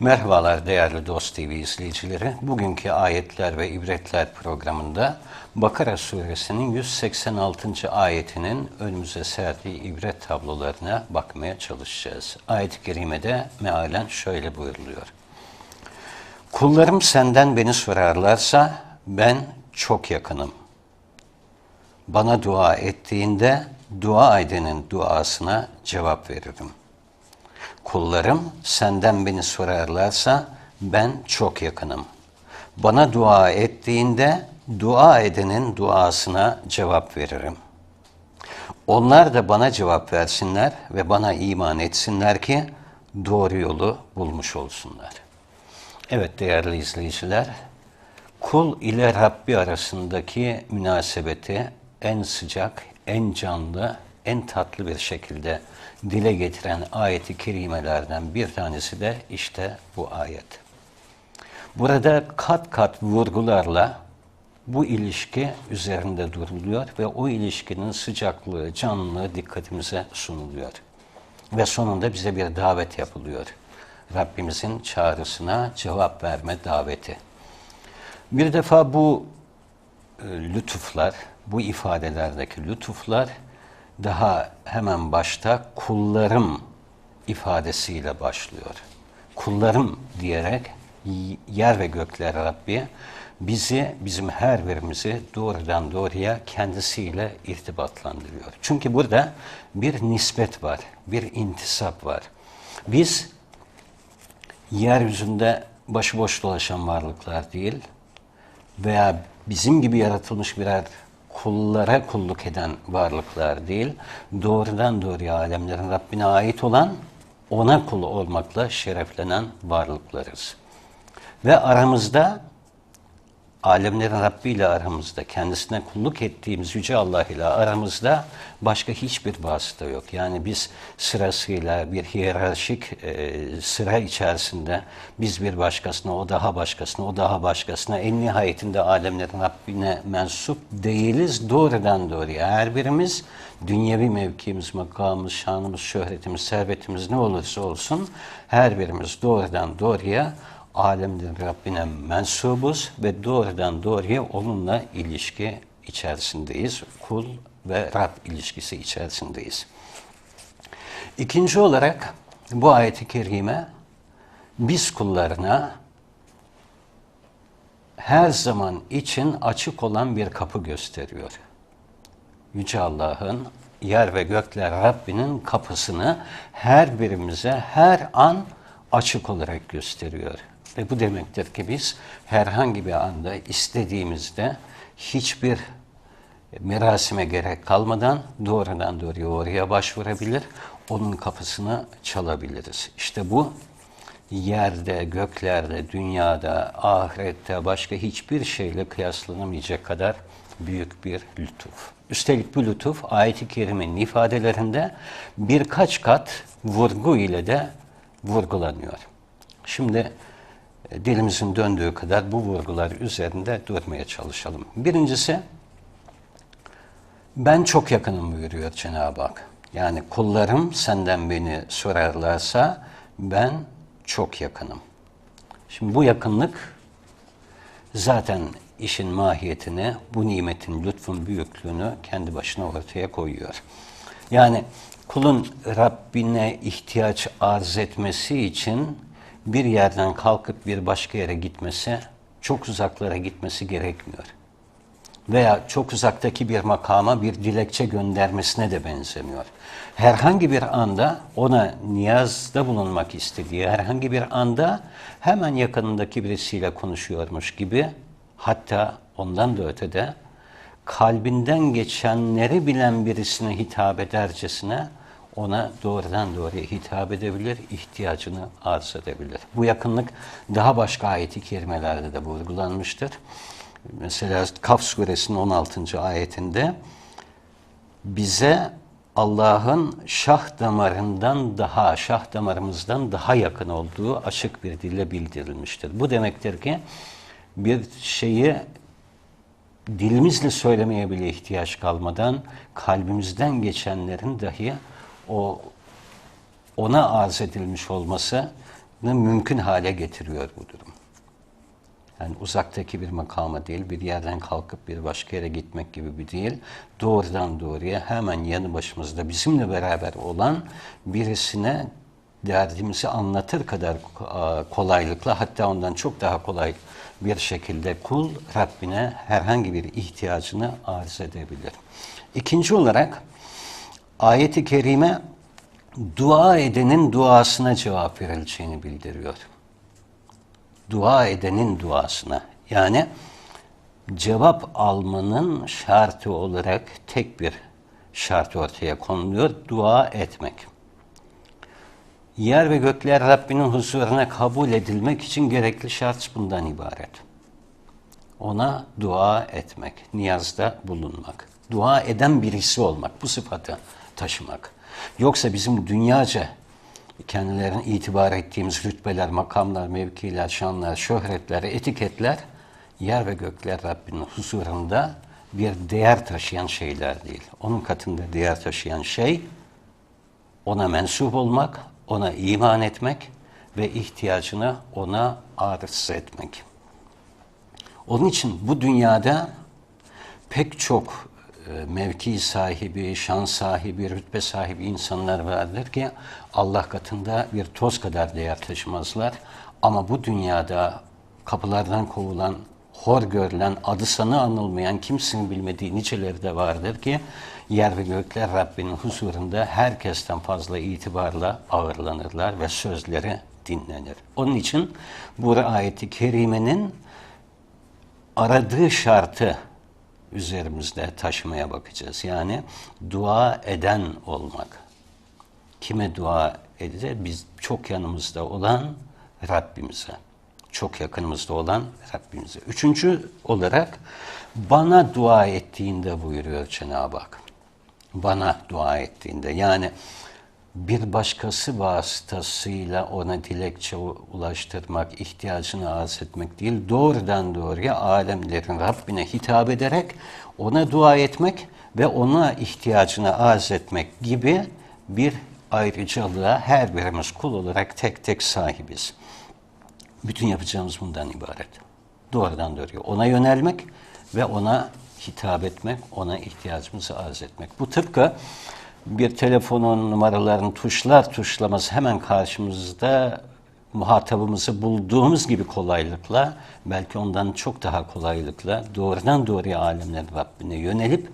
Merhabalar değerli Dost TV izleyicileri. Bugünkü Ayetler ve İbretler programında Bakara suresinin 186. ayetinin önümüze serdiği ibret tablolarına bakmaya çalışacağız. Ayet-i kerimede mealen şöyle buyuruluyor. Kullarım senden beni sorarlarsa ben çok yakınım. Bana dua ettiğinde dua edenin duasına cevap veririm. Kullarım senden beni sorarlarsa ben çok yakınım. Bana dua ettiğinde dua edenin duasına cevap veririm. Onlar da bana cevap versinler ve bana iman etsinler ki doğru yolu bulmuş olsunlar. Evet değerli izleyiciler, kul ile Rabbi arasındaki münasebeti en sıcak, en canlı, en tatlı bir şekilde dile getiren ayeti kerimelerden bir tanesi de işte bu ayet. Burada kat kat vurgularla bu ilişki üzerinde duruluyor ve o ilişkinin sıcaklığı, canlılığı dikkatimize sunuluyor. Ve sonunda bize bir davet yapılıyor. Rabbimizin çağrısına cevap verme daveti. Bir defa bu e, lütuflar, bu ifadelerdeki lütuflar daha hemen başta kullarım ifadesiyle başlıyor. Kullarım diyerek yer ve gökler Rabbi bizi, bizim her birimizi doğrudan doğruya kendisiyle irtibatlandırıyor. Çünkü burada bir nispet var, bir intisap var. Biz yeryüzünde başıboş dolaşan varlıklar değil veya bizim gibi yaratılmış birer kullara kulluk eden varlıklar değil, doğrudan doğruya alemlerin Rabbine ait olan, ona kul olmakla şereflenen varlıklarız. Ve aramızda alemlerin Rabbi ile aramızda, kendisine kulluk ettiğimiz Yüce Allah ile aramızda başka hiçbir vasıta yok. Yani biz sırasıyla bir hiyerarşik e, sıra içerisinde biz bir başkasına, o daha başkasına, o daha başkasına en nihayetinde alemlerin Rabbine mensup değiliz doğrudan doğruya. Her birimiz dünyevi mevkimiz, makamımız, şanımız, şöhretimiz, servetimiz ne olursa olsun her birimiz doğrudan doğruya alemlerin Rabbine mensubuz ve doğrudan doğruya onunla ilişki içerisindeyiz. Kul ve Rab ilişkisi içerisindeyiz. İkinci olarak bu ayeti kerime biz kullarına her zaman için açık olan bir kapı gösteriyor. Yüce Allah'ın yer ve gökler Rabbinin kapısını her birimize her an açık olarak gösteriyor. Ve bu demektir ki biz herhangi bir anda istediğimizde hiçbir merasime gerek kalmadan doğrudan doğruya oraya başvurabilir, onun kapısını çalabiliriz. İşte bu yerde, göklerde, dünyada, ahirette başka hiçbir şeyle kıyaslanamayacak kadar büyük bir lütuf. Üstelik bu lütuf ayet-i kerimenin ifadelerinde birkaç kat vurgu ile de vurgulanıyor. Şimdi dilimizin döndüğü kadar bu vurgular üzerinde durmaya çalışalım. Birincisi, ben çok yakınım buyuruyor Cenab-ı Hak. Yani kullarım senden beni sorarlarsa ben çok yakınım. Şimdi bu yakınlık zaten işin mahiyetini, bu nimetin, lütfun büyüklüğünü kendi başına ortaya koyuyor. Yani kulun Rabbine ihtiyaç arz etmesi için bir yerden kalkıp bir başka yere gitmesi, çok uzaklara gitmesi gerekmiyor. Veya çok uzaktaki bir makama bir dilekçe göndermesine de benzemiyor. Herhangi bir anda ona niyazda bulunmak istediği, herhangi bir anda hemen yakınındaki birisiyle konuşuyormuş gibi, hatta ondan da ötede kalbinden geçenleri bilen birisine hitap edercesine ona doğrudan doğruya hitap edebilir, ihtiyacını arz edebilir. Bu yakınlık daha başka ayeti kerimelerde de vurgulanmıştır. Mesela Kaf suresinin 16. ayetinde bize Allah'ın şah damarından daha, şah damarımızdan daha yakın olduğu açık bir dille bildirilmiştir. Bu demektir ki bir şeyi dilimizle söylemeye bile ihtiyaç kalmadan kalbimizden geçenlerin dahi o ona arz edilmiş olması mümkün hale getiriyor bu durum. Yani uzaktaki bir makama değil, bir yerden kalkıp bir başka yere gitmek gibi bir değil. Doğrudan doğruya hemen yanı başımızda bizimle beraber olan birisine derdimizi anlatır kadar kolaylıkla hatta ondan çok daha kolay bir şekilde kul Rabbine herhangi bir ihtiyacını arz edebilir. İkinci olarak ayeti kerime dua edenin duasına cevap verileceğini bildiriyor. Dua edenin duasına. Yani cevap almanın şartı olarak tek bir şart ortaya konuluyor. Dua etmek. Yer ve gökler Rabbinin huzuruna kabul edilmek için gerekli şart bundan ibaret. Ona dua etmek, niyazda bulunmak. Dua eden birisi olmak, bu sıfatı taşımak. Yoksa bizim dünyaca kendilerine itibar ettiğimiz rütbeler, makamlar, mevkiler, şanlar, şöhretler, etiketler yer ve gökler Rabbinin huzurunda bir değer taşıyan şeyler değil. Onun katında değer taşıyan şey ona mensup olmak, ona iman etmek ve ihtiyacını ona arz etmek. Onun için bu dünyada pek çok mevki sahibi, şan sahibi, rütbe sahibi insanlar vardır ki Allah katında bir toz kadar değer taşımazlar. Ama bu dünyada kapılardan kovulan, hor görülen, adı sanı anılmayan, kimsenin bilmediği niceleri de vardır ki yer ve gökler Rabbinin huzurunda herkesten fazla itibarla ağırlanırlar ve sözleri dinlenir. Onun için bu ayeti kerimenin aradığı şartı üzerimizde taşımaya bakacağız. Yani dua eden olmak. Kime dua edeceğiz? Biz çok yanımızda olan Rabbimize. Çok yakınımızda olan Rabbimize. Üçüncü olarak bana dua ettiğinde buyuruyor Cenab-ı Hak. Bana dua ettiğinde. Yani bir başkası vasıtasıyla ona dilekçe ulaştırmak, ihtiyacını arz etmek değil, doğrudan doğruya alemlerin Rabbine hitap ederek ona dua etmek ve ona ihtiyacını arz etmek gibi bir ayrıcalığa her birimiz kul olarak tek tek sahibiz. Bütün yapacağımız bundan ibaret. Doğrudan doğruya ona yönelmek ve ona hitap etmek, ona ihtiyacımızı arz etmek. Bu tıpkı bir telefonun numaralarını tuşlar tuşlamaz hemen karşımızda muhatabımızı bulduğumuz gibi kolaylıkla belki ondan çok daha kolaylıkla doğrudan doğruya alemlerin Rabbine yönelip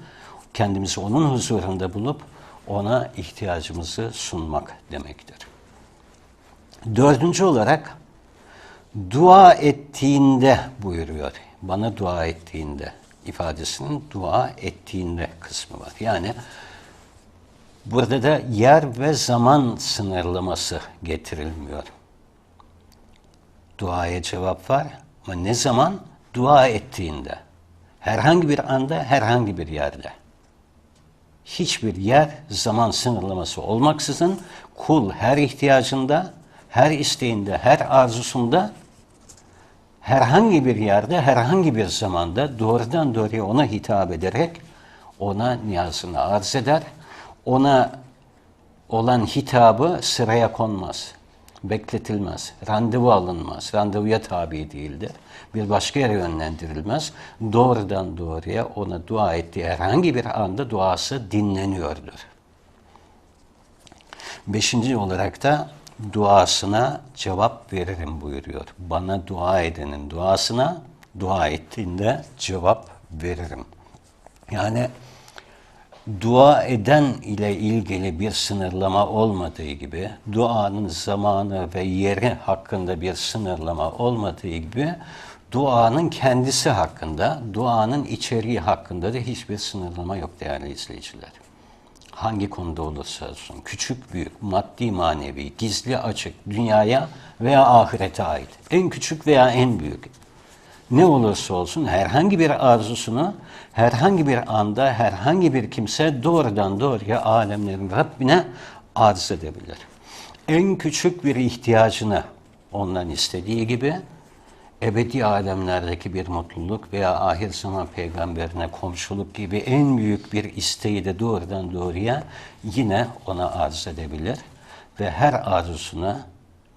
kendimizi onun huzurunda bulup ona ihtiyacımızı sunmak demektir. Dördüncü olarak dua ettiğinde buyuruyor. Bana dua ettiğinde ifadesinin dua ettiğinde kısmı var. Yani Burada da yer ve zaman sınırlaması getirilmiyor. Duaya cevap var ama ne zaman? Dua ettiğinde. Herhangi bir anda, herhangi bir yerde. Hiçbir yer, zaman sınırlaması olmaksızın kul her ihtiyacında, her isteğinde, her arzusunda herhangi bir yerde, herhangi bir zamanda doğrudan doğruya ona hitap ederek ona niyazını arz eder ona olan hitabı sıraya konmaz, bekletilmez, randevu alınmaz, randevuya tabi değildir. Bir başka yere yönlendirilmez. Doğrudan doğruya ona dua ettiği herhangi bir anda duası dinleniyordur. Beşinci olarak da duasına cevap veririm buyuruyor. Bana dua edenin duasına dua ettiğinde cevap veririm. Yani dua eden ile ilgili bir sınırlama olmadığı gibi, duanın zamanı ve yeri hakkında bir sınırlama olmadığı gibi, duanın kendisi hakkında, duanın içeriği hakkında da hiçbir sınırlama yok değerli izleyiciler. Hangi konuda olursa olsun, küçük büyük, maddi manevi, gizli açık, dünyaya veya ahirete ait, en küçük veya en büyük, ne olursa olsun herhangi bir arzusunu herhangi bir anda herhangi bir kimse doğrudan doğruya alemlerin Rabbine arz edebilir. En küçük bir ihtiyacını ondan istediği gibi ebedi alemlerdeki bir mutluluk veya ahir zaman peygamberine komşuluk gibi en büyük bir isteği de doğrudan doğruya yine ona arz edebilir ve her arzusuna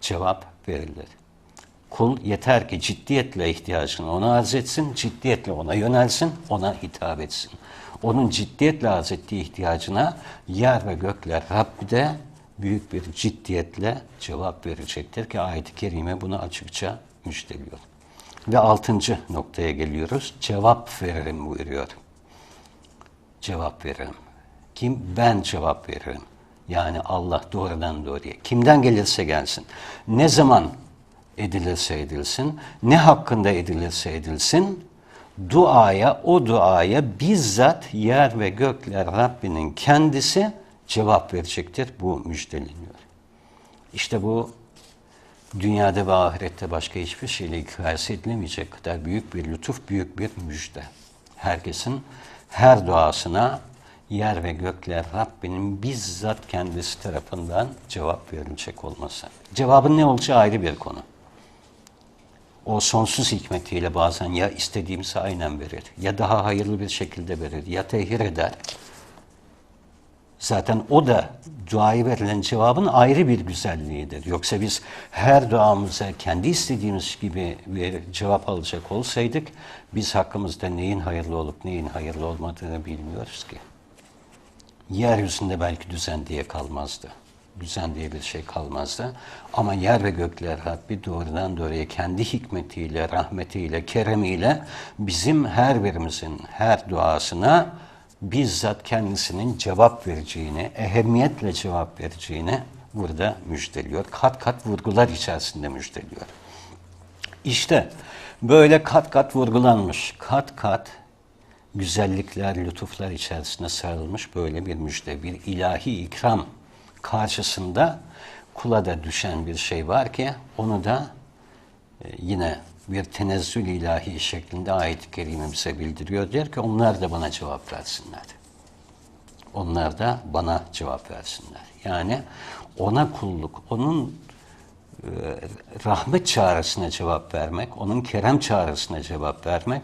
cevap verilir. Kul yeter ki ciddiyetle ihtiyacını ona arz etsin, ciddiyetle ona yönelsin, ona hitap etsin. Onun ciddiyetle arz ettiği ihtiyacına yer ve gökler Rabbi de büyük bir ciddiyetle cevap verecektir ki ayet-i kerime bunu açıkça müjdeliyor. Ve altıncı noktaya geliyoruz. Cevap veririm buyuruyor. Cevap veririm. Kim? Ben cevap veririm. Yani Allah doğrudan doğruya. Kimden gelirse gelsin. Ne zaman edilirse edilsin, ne hakkında edilirse edilsin, duaya, o duaya bizzat yer ve gökler Rabbinin kendisi cevap verecektir. Bu müjdeleniyor. İşte bu dünyada ve ahirette başka hiçbir şeyle kıyas edilemeyecek kadar büyük bir lütuf, büyük bir müjde. Herkesin her duasına yer ve gökler Rabbinin bizzat kendisi tarafından cevap verilecek olması. Cevabın ne olacağı ayrı bir konu. O sonsuz hikmetiyle bazen ya istediğimizi aynen verir, ya daha hayırlı bir şekilde verir, ya tehir eder. Zaten o da duayı verilen cevabın ayrı bir güzelliğidir. Yoksa biz her duamıza kendi istediğimiz gibi bir cevap alacak olsaydık, biz hakkımızda neyin hayırlı olup neyin hayırlı olmadığını bilmiyoruz ki. Yeryüzünde belki düzen diye kalmazdı. Düzen diye bir şey kalmazdı. Ama yer ve gökler Rabbi doğrudan doğruya kendi hikmetiyle, rahmetiyle, keremiyle bizim her birimizin her duasına bizzat kendisinin cevap vereceğini, ehemmiyetle cevap vereceğini burada müjdeliyor. Kat kat vurgular içerisinde müjdeliyor. İşte böyle kat kat vurgulanmış, kat kat güzellikler, lütuflar içerisinde sarılmış böyle bir müjde, bir ilahi ikram karşısında kula da düşen bir şey var ki onu da e, yine bir tenezzül ilahi şeklinde ayet-i kerime bize bildiriyor. Der ki onlar da bana cevap versinler. Onlar da bana cevap versinler. Yani ona kulluk, onun e, rahmet çağrısına cevap vermek, onun kerem çağrısına cevap vermek,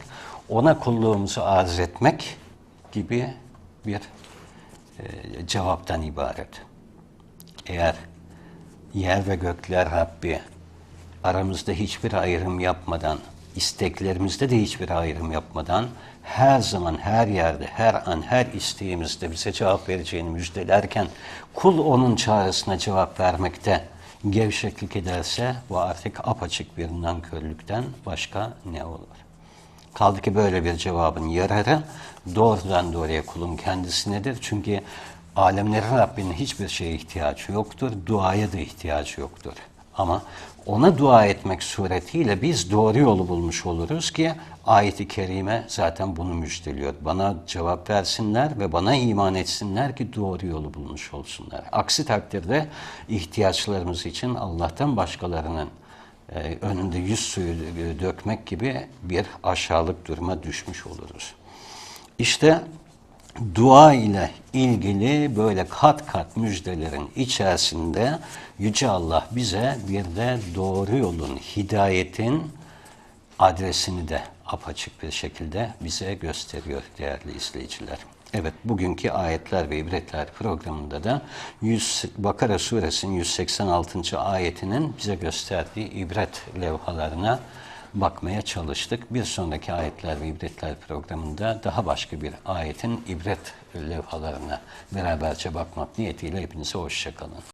ona kulluğumuzu arz etmek gibi bir e, cevaptan ibaret. Eğer yer ve gökler Rabbi aramızda hiçbir ayrım yapmadan, isteklerimizde de hiçbir ayrım yapmadan her zaman, her yerde, her an, her isteğimizde bize cevap vereceğini müjdelerken kul onun çağrısına cevap vermekte gevşeklik ederse bu artık apaçık bir nankörlükten başka ne olur? Kaldı ki böyle bir cevabın yararı doğrudan doğruya kulun kendisinedir. Çünkü alemlerin Rabbinin hiçbir şeye ihtiyacı yoktur. Duaya da ihtiyacı yoktur. Ama ona dua etmek suretiyle biz doğru yolu bulmuş oluruz ki ayeti kerime zaten bunu müjdeliyor. Bana cevap versinler ve bana iman etsinler ki doğru yolu bulmuş olsunlar. Aksi takdirde ihtiyaçlarımız için Allah'tan başkalarının e, önünde yüz suyu dökmek gibi bir aşağılık duruma düşmüş oluruz. İşte dua ile ilgili böyle kat kat müjdelerin içerisinde Yüce Allah bize bir de doğru yolun, hidayetin adresini de apaçık bir şekilde bize gösteriyor değerli izleyiciler. Evet, bugünkü ayetler ve ibretler programında da 100, Bakara suresinin 186. ayetinin bize gösterdiği ibret levhalarına bakmaya çalıştık. Bir sonraki ayetler ve ibretler programında daha başka bir ayetin ibret levhalarına beraberce bakmak niyetiyle hepinize hoşçakalın.